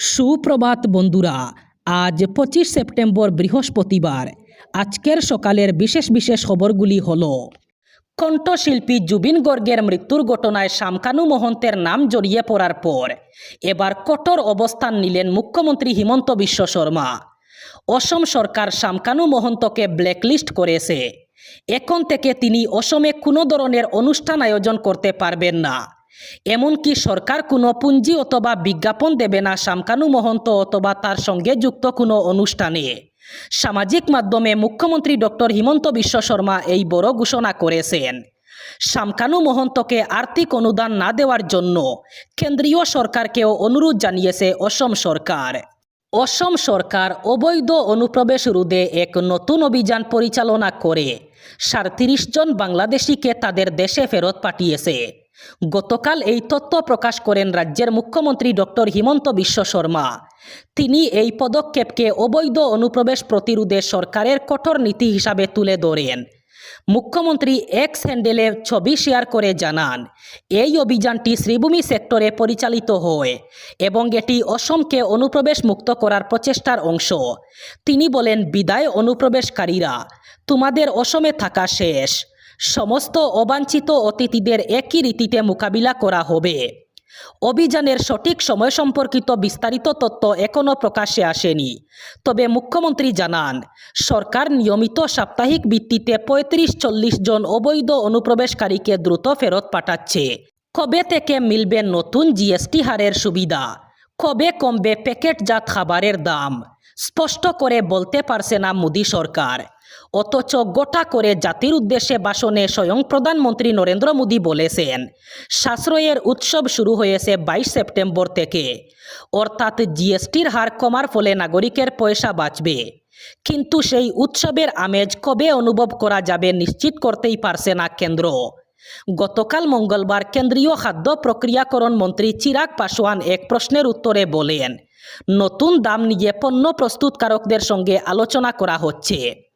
সুপ্রভাত বন্ধুরা, আজ পঁচিশ সেপ্টেম্বর বৃহস্পতিবার। আজকের সকালের বিশেষ বিশেষ খবরগুলি হল, কণ্ঠশিল্পী জুবিন গর্গের মৃত্যুর ঘটনায় শামকানু মহন্তের নাম জড়িয়ে পড়ার পর, এবার কঠোর অবস্থান নিলেন মুখ্যমন্ত্রী হিমন্ত বিশ্ব শর্মা। অসম সরকার শামকানু মহন্তকে ব্ল্যাকলিস্ট করেছে। এখন থেকে তিনি অসমে কোনো ধরনের অনুষ্ঠান আয়োজন করতে পারবেন না। এমনকি সরকার কোনো পুঁজি অথবা বিজ্ঞাপন দেবে না শামকানু মহন্ত অথবা তার সঙ্গে যুক্ত কোনো অনুষ্ঠানে। সামাজিক মাধ্যমে মুখ্যমন্ত্রী ডক্টর হিমন্ত বিশ্ব শর্মা এই বড় ঘোষণা করেছেন। শামকানু মহন্তকে আর্থিক অনুদান না দেওয়ার জন্য কেন্দ্রীয় সরকারকেও অনুরোধ জানিয়েছে অসম সরকার। অসম সরকার অবৈধ অনুপ্রবেশ রোধে এক নতুন অভিযান পরিচালনা করে সাঁত্রিশ জন বাংলাদেশিকে তাদের দেশে ফেরত পাঠিয়েছে। গতকাল এই তথ্য প্রকাশ করেন রাজ্যের মুখ্যমন্ত্রী ডক্টর হিমন্ত বিশ্ব শর্মা। তিনি এই পদক্ষেপকে অবৈধ অনুপ্রবেশ প্রতিরোধে সরকারের কঠোর নীতি হিসাবে তুলে ধরেন। মুখ্যমন্ত্রী এক্স হ্যান্ডেলে ছবি শেয়ার করে জানান, এই অভিযানটি শ্রীভূমি সেক্টরে পরিচালিত হয় এবং এটি অসমকে অনুপ্রবেশ মুক্ত করার প্রচেষ্টার অংশ। তিনি বলেন, বিদায় অনুপ্রবেশকারীরা, তোমাদের অসমে থাকা শেষ। সমস্ত অবাঞ্ছিত অতিথিদের একই রীতিতে মোকাবিলা করা হবে। অভিযানের সঠিক সময় সম্পর্কিত বিস্তারিত তথ্য এখনও প্রকাশ্যে আসেনি। তবে মুখ্যমন্ত্রী জানান, সরকার নিয়মিত সাপ্তাহিক ভিত্তিতে পঁয়ত্রিশ চল্লিশ জন অবৈধ অনুপ্রবেশকারীকে দ্রুত ফেরত পাঠাচ্ছে। কবে থেকে মিলবে নতুন জিএসটি হারের সুবিধা? কবে কমবে প্যাকেটজাত খাবারের দাম? স্পষ্ট করে বলতে পারছে না মোদী সরকার। অথচ গোটা করে জাতির উদ্দেশ্যে ভাষণে স্বয়ং প্রধানমন্ত্রী নরেন্দ্র মোদী বলেছেন, সাশ্রয়ের উৎসব শুরু হয়েছে বাইশ সেপ্টেম্বর থেকে। অর্থাৎ জিএসটির হার কমার ফলে নাগরিকের পয়সা বাঁচবে। কিন্তু সেই উৎসবের আমেজ কবে অনুভব করা যাবে নিশ্চিত করতেই পারছে না কেন্দ্র। গতকাল মঙ্গলবার কেন্দ্রীয় খাদ্য প্রক্রিয়াকরণ মন্ত্রী চিরাগ পাসওয়ান এক প্রশ্নের উত্তরে বলেন, নতুন দাম নিয়ে পণ্য প্রস্তুতকারকদের সঙ্গে আলোচনা করা হচ্ছে।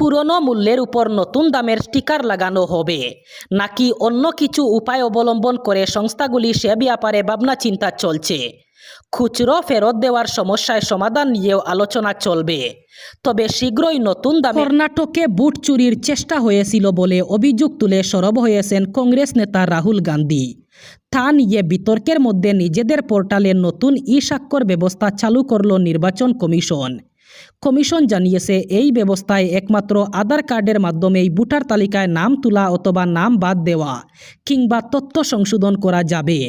পুরনো মূল্যের উপর নতুন দামের স্টিকার লাগানো হবে। নাকি অন্য কিছু উপায় অবলম্বন করে সংস্থাগুলি সে ব্যাপারে ভাবনা চিন্তা চলছে। খুচরো ফেরত দেওয়ার সমস্যায় সমাধান নিয়েও আলোচনা চলবে। তবে শীঘ্রই নতুন দামে কর্ণাটকে বুট চুরির চেষ্টা হয়েছিল বলে অভিযোগ তুলে সরব হয়েছেন কংগ্রেস নেতা রাহুল গান্ধী। তা নিয়ে বিতর্কের মধ্যে নিজেদের পোর্টালে নতুন ই স্বাক্ষর ব্যবস্থা চালু করল নির্বাচন কমিশন। কমিশন জানিয়েছে, এই ব্যবস্থায় একমাত্র আধার কার্ডের মাধ্যমেই ভোটার তালিকায় নাম তোলা অথবা নাম বাদ দেওয়া কিংবা তথ্য সংশোধন করা যাবে।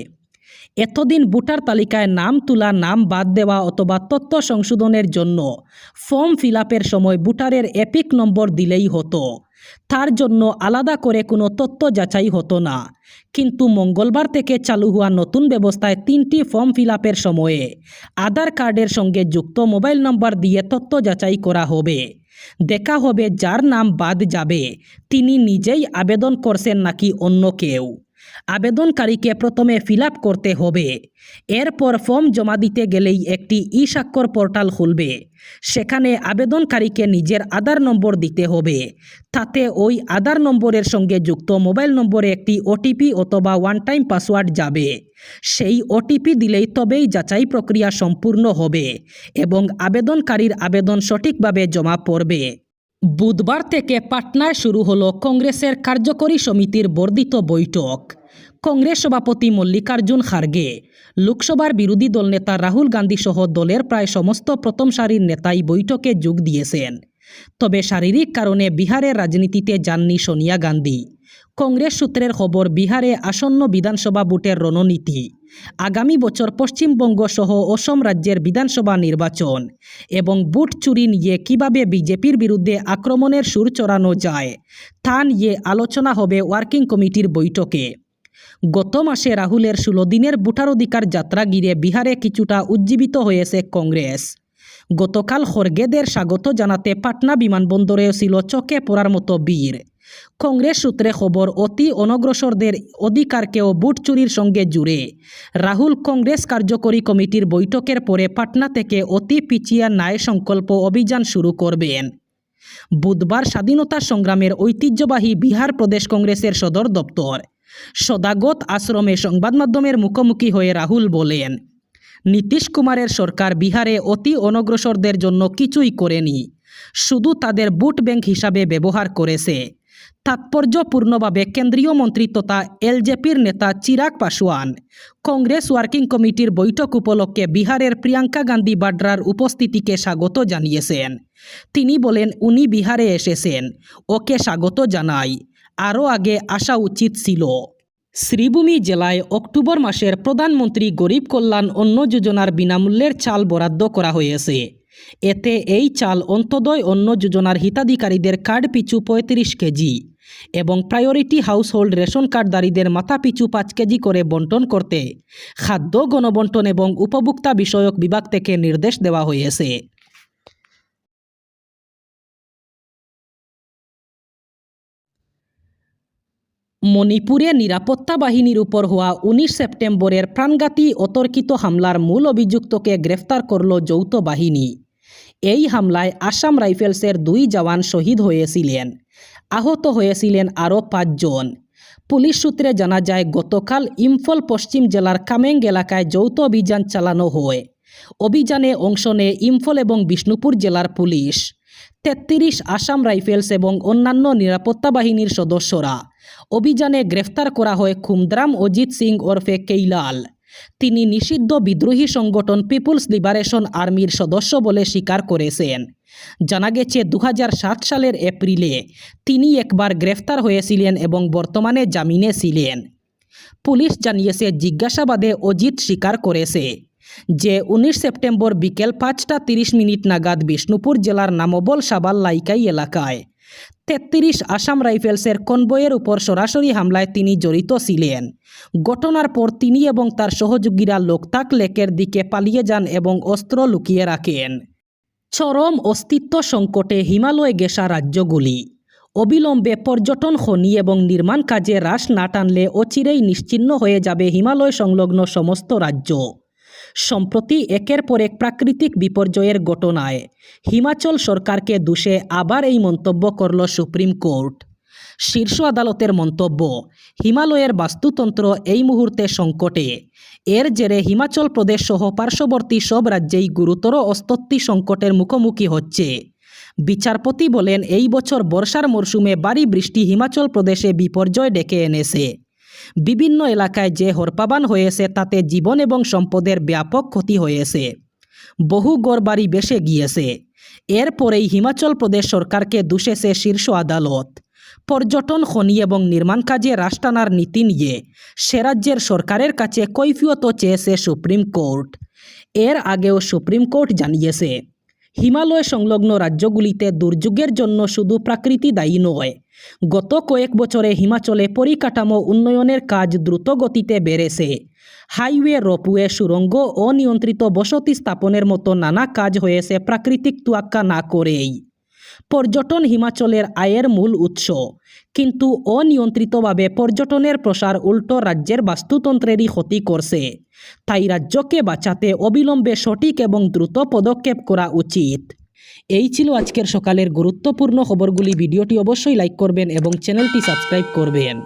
এতদিন ভোটার তালিকায় নাম তোলা, নাম বাদ দেওয়া অথবা তথ্য সংশোধনের জন্য ফর্ম ফিল সময় ভোটারের এপিক নম্বর দিলেই হতো। তার জন্য আলাদা করে কোনো তথ্য যাচাই হতো না। কিন্তু মঙ্গলবার থেকে চালু হওয়া নতুন ব্যবস্থায় তিনটি ফর্ম ফিল সময়ে আধার কার্ডের সঙ্গে যুক্ত মোবাইল নম্বর দিয়ে তথ্য যাচাই করা হবে। দেখা হবে যার নাম বাদ যাবে, তিনি নিজেই আবেদন করছেন নাকি অন্য কেউ। আবেদনকারীকে প্রথমে ফিল করতে হবে। এরপর ফর্ম জমা দিতে গেলেই একটি ই স্বাক্ষর পোর্টাল খুলবে। সেখানে আবেদনকারীকে নিজের আধার নম্বর দিতে হবে। তাতে ওই আধার নম্বরের সঙ্গে যুক্ত মোবাইল নম্বরে একটি ওটিপি অথবা ওয়ান টাইম পাসওয়ার্ড যাবে। সেই ওটিপি দিলেই তবেই যাচাই প্রক্রিয়া সম্পূর্ণ হবে এবং আবেদনকারীর আবেদন সঠিকভাবে জমা পড়বে। বুধবার থেকে পাটনায় শুরু হলো কংগ্রেসের কার্যকরী সমিতির বর্ধিত বৈঠক। কংগ্রেস সভাপতি মল্লিকার্জুন খার্গে, লোকসভার বিরোধী দলনেতা রাহুল গান্ধী সহ দলের প্রায় সমস্ত প্রথম সারির নেতাই বৈঠকে যোগ দিয়েছেন। তবে শারীরিক কারণে বিহারের রাজনীতিতে যাননি সোনিয়া গান্ধী। কংগ্রেস সূত্রের খবর, বিহারে আসন্ন বিধানসভা ভোটের রণনীতি আগামী বছর পশ্চিমবঙ্গ সহ অসম রাজ্যের বিধানসভা নির্বাচন এবং বুট চুরি নিয়ে কীভাবে বিজেপির বিরুদ্ধে আক্রমণের সুর চড়ানো যায়, তা নিয়ে আলোচনা হবে ওয়ার্কিং কমিটির বৈঠকে। গত মাসে রাহুলের ষোলো দিনের ভোটার অধিকার যাত্রা ঘিরে বিহারে কিছুটা উজ্জীবিত হয়েছে কংগ্রেস। গতকাল খড়গেদের স্বাগত জানাতে পাটনা বিমানবন্দরেও ছিল চোখে পড়ার মতো বীর কংগ্রেস সূত্রে খবর, অতি অনগ্রসরদের অধিকারকেও বুট চুরির সঙ্গে জুড়ে। রাহুল কংগ্রেস কার্যকরী কমিটির বৈঠকের পরে পাটনা থেকে অতি পিছিয়া ন্যায় সংকল্প অভিযান শুরু করবেন। বুধবার স্বাধীনতা সংগ্রামের ঐতিহ্যবাহী বিহার প্রদেশ কংগ্রেসের সদর দপ্তর, সদাগত আশ্রমে সংবাদ মাধ্যমের মুখোমুখি হয়ে রাহুল বলেন, নীতিশ কুমারের সরকার বিহারে অতি অনগ্রসরদের জন্য কিছুই করেনি, শুধু তাদের বুট ব্যাংক হিসাবে ব্যবহার করেছে। তাৎপর্যপূর্ণভাবে কেন্দ্রীয় মন্ত্রী তথা এলজেপির নেতা চিরাগ পাসওয়ান কংগ্রেস ওয়ার্কিং কমিটির বৈঠক উপলক্ষে বিহারের প্রিয়াঙ্কা গান্ধী বাড্রার উপস্থিতিকে স্বাগত জানিয়েছেন। তিনি বলেন, উনি বিহারে এসেছেন। ওকে স্বাগত জানাই। আরও আগে আসা উচিত ছিল। শ্রীভূমি জেলায় অক্টোবর মাসের প্রধানমন্ত্রী গরিব কল্যাণ অন্ন যোজনার বিনামূল্যের চাল বরাদ্দ করা হয়েছে। এতে এই চাল অন্তদয় অন্ন যোজনার হিতাধিকারীদের কার্ড পিছু পঁয়ত্রিশ কেজি। এবং প্রায়োরিটি হাউসহোল্ড রেশন কার্ডধারীদের মাথা পিছু পাঁচ কেজি করে বন্টন করতে, খাদ্য, গণবন্টন এবং উপভোক্তা বিষয়ক বিভাগ থেকে নির্দেশ দেওয়া হয়েছে। মণিপুরে নিরাপত্তা বাহিনীর উপর হওয়া উনিশ সেপ্টেম্বরের প্রাণঘাতী অতর্কিত হামলার মূল অভিযুক্তকে গ্রেফতার করল যৌথ বাহিনী। এই হামলায় আসাম রাইফেলসের দুই জওয়ান শহীদ হয়েছিলেন। আহত হয়েছিলেন আরও পাঁচজন। পুলিশ সূত্রে জানা যায়, গতকাল ইম্ফল পশ্চিম জেলার কামেং এলাকায় যৌথ অভিযান চালানো হয়। অভিযানে অংশ নেয় ইম্ফল এবং বিষ্ণুপুর জেলার পুলিশ। তেত্রিশ আসাম রাইফেলস এবং অন্যান্য নিরাপত্তা বাহিনীর সদস্যরা। অভিযানে গ্রেফতার করা হয় খুমদ্রাম অজিত সিং ওরফে কেইলাল। তিনি নিষিদ্ধ বিদ্রোহী সংগঠন পিপুলস লিবারেশন আর্মির সদস্য বলে স্বীকার করেছেন। জানা গেছে দু হাজার সাত সালের এপ্রিলে তিনি একবার গ্রেফতার হয়েছিলেন এবং বর্তমানে জামিনে ছিলেন। পুলিশ জানিয়েছে, জিজ্ঞাসাবাদে অজিত স্বীকার করেছে যে, উনিশ সেপ্টেম্বর বিকেল পাঁচটা তিরিশ মিনিট নাগাদ বিষ্ণুপুর জেলার নামবল সাবাল লাইকাই এলাকায় তেত্রিশ আসাম রাইফেলসের কনবয়ের উপর সরাসরি হামলায় তিনি জড়িত ছিলেন। ঘটনার পর তিনি এবং তার সহযোগীরা লোকতাক লেকের দিকে পালিয়ে যান এবং অস্ত্র লুকিয়ে রাখেন। চরম অস্তিত্ব সংকটে হিমালয় গেসা রাজ্যগুলি। অবিলম্বে পর্যটন খনি এবং নির্মাণ কাজে হ্রাস না টানলে অচিরেই নিশ্চিন্ন হয়ে যাবে হিমালয় সংলগ্ন সমস্ত রাজ্য। সম্প্রতি একের পর এক প্রাকৃতিক বিপর্যয়ের ঘটনায় হিমাচল সরকারকে দোষে আবার এই মন্তব্য করল সুপ্রিম কোর্ট। শীর্ষ আদালতের মন্তব্য, হিমালয়ের বাস্তুতন্ত্র এই মুহূর্তে সংকটে। এর জেরে হিমাচল প্রদেশ সহ পার্শ্ববর্তী সব রাজ্যেই গুরুতর অস্তত্ত্বী সংকটের মুখোমুখি হচ্ছে। বিচারপতি বলেন, এই বছর বর্ষার মরশুমে ভারী বৃষ্টি হিমাচল প্রদেশে বিপর্যয় ডেকে এনেছে। বিভিন্ন এলাকায় যে হরপাবান হয়েছে, তাতে জীবন এবং সম্পদের ব্যাপক ক্ষতি হয়েছে। বহু গড়বাড়ি বেসে গিয়েছে। এরপরেই হিমাচল প্রদেশ সরকারকে দুষেছে শীর্ষ আদালত। পর্যটন, খনি এবং নির্মাণ কাজে রাশ নীতি নিয়ে সে রাজ্যের সরকারের কাছে কৈফিয়ত চেয়েছে সুপ্রিম কোর্ট। এর আগেও সুপ্রিম কোর্ট জানিয়েছে। হিমালয় সংলগ্ন রাজ্যগুলিতে দুর্যোগের জন্য শুধু প্রাকৃতি দায়ী নয়। গত কয়েক বছরে হিমাচলে পরিকাঠামো উন্নয়নের কাজ দ্রুত গতিতে বেড়েছে। হাইওয়ে, রোপওয়ে, সুরঙ্গ, অনিয়ন্ত্রিত বসতি স্থাপনের মতো নানা কাজ হয়েছে প্রাকৃতিক তুয়াক্কা না করেই। পর্যটন হিমাচলের আয়ের মূল উৎস। কিন্তু অনিয়ন্ত্রিতভাবে পর্যটনের প্রসার উল্টো রাজ্যের বাস্তুতন্ত্রেরই ক্ষতি করছে। তাই রাজ্যকে বাঁচাতে অবিলম্বে সঠিক এবং দ্রুত পদক্ষেপ করা উচিত। এই ছিল আজকের সকালের গুরুত্বপূর্ণ খবরগুলি। ভিডিওটি অবশ্যই লাইক করবেন এবং চ্যানেলটি সাবস্ক্রাইব করবেন।